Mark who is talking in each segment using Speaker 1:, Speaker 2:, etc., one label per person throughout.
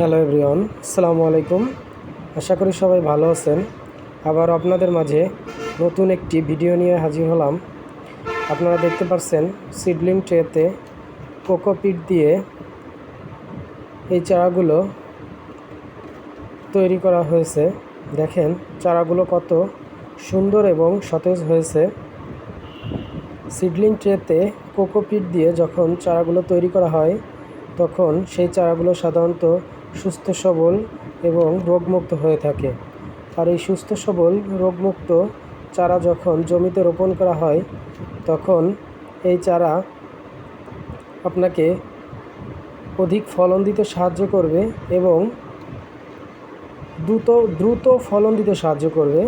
Speaker 1: Hello everyone, আসসালামু আলাইকুম। আশা করি সবাই ভালো আছেন। আবার আপনাদের মাঝে নতুন একটি ভিডিও নিয়ে হাজির হলাম। আপনারা দেখতে পাচ্ছেন সিডলিং ট্রেতে কোকোপিট দিয়ে এই চারাগুলো তৈরি করা হয়েছে। দেখেন চারাগুলো কত সুন্দর এবং সতেজ হয়েছে। সিডলিং ট্রেতে কোকোপিট দিয়ে যখন চারাগুলো তৈরি করা হয় তখন সেই চারাগুলো সাধারণত সুস্থ সবল এবং রোগমুক্ত হয়ে থাকে। আর এই সুস্থ সবল, রোগমুক্ত চারা যখন জমিতে রোপণ করা হয়, তখন এই চারা আপনাকে অধিক ফলন দিতে সাহায্য করবে এবং দ্রুত দ্রুত ফলন দিতে সাহায্য করবে।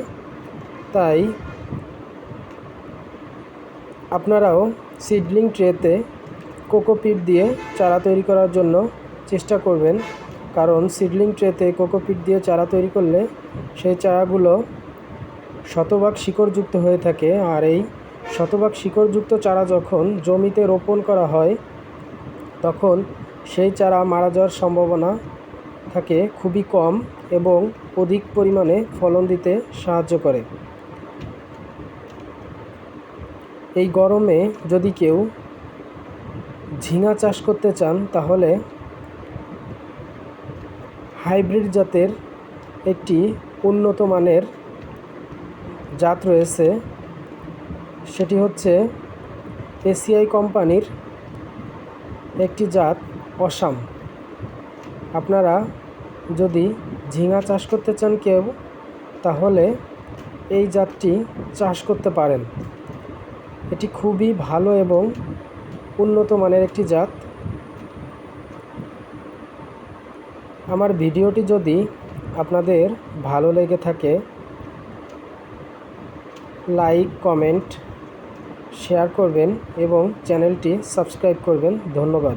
Speaker 1: তাই আপনারাও সিডলিং ট্রেতে কোকোপিট দিয়ে চারা তৈরি করার জন্য চেষ্টা করবেন। কারণ সিডলিং ট্রেতে কোকোপিট দিয়ে চারা তৈরি করলে সেই চারাগুলো শতভাগ শিকড়যুক্ত হয়ে থাকে। আর এই শতভাগ শিকড়যুক্ত চারা যখন জমিতে রোপণ করা হয়, তখন সেই চারা মারা যাওয়ার সম্ভাবনা থাকে খুবই কম এবং অধিক পরিমাণে ফলন দিতে সাহায্য করে। এই গরমে যদি কেউ ঝিঙা চাষ করতে চান, তাহলে হাইব্রিড জাতের একটি উন্নত মানের জাত রয়েছে। সেটি হচ্ছে এসিআই কোম্পানির একটি জাত, অসাম। আপনারা যদি ঝিঙা চাষ করতে চান কেউ, তাহলে এই জাতটি চাষ করতে পারেন। এটি খুবই ভালো এবং উন্নত মানের একটি জাত। আমার ভিডিওটি যদি আপনাদের ভালো লেগে থাকে, লাইক, কমেন্ট, শেয়ার করবেন এবং চ্যানেলটি সাবস্ক্রাইব করবেন। ধন্যবাদ।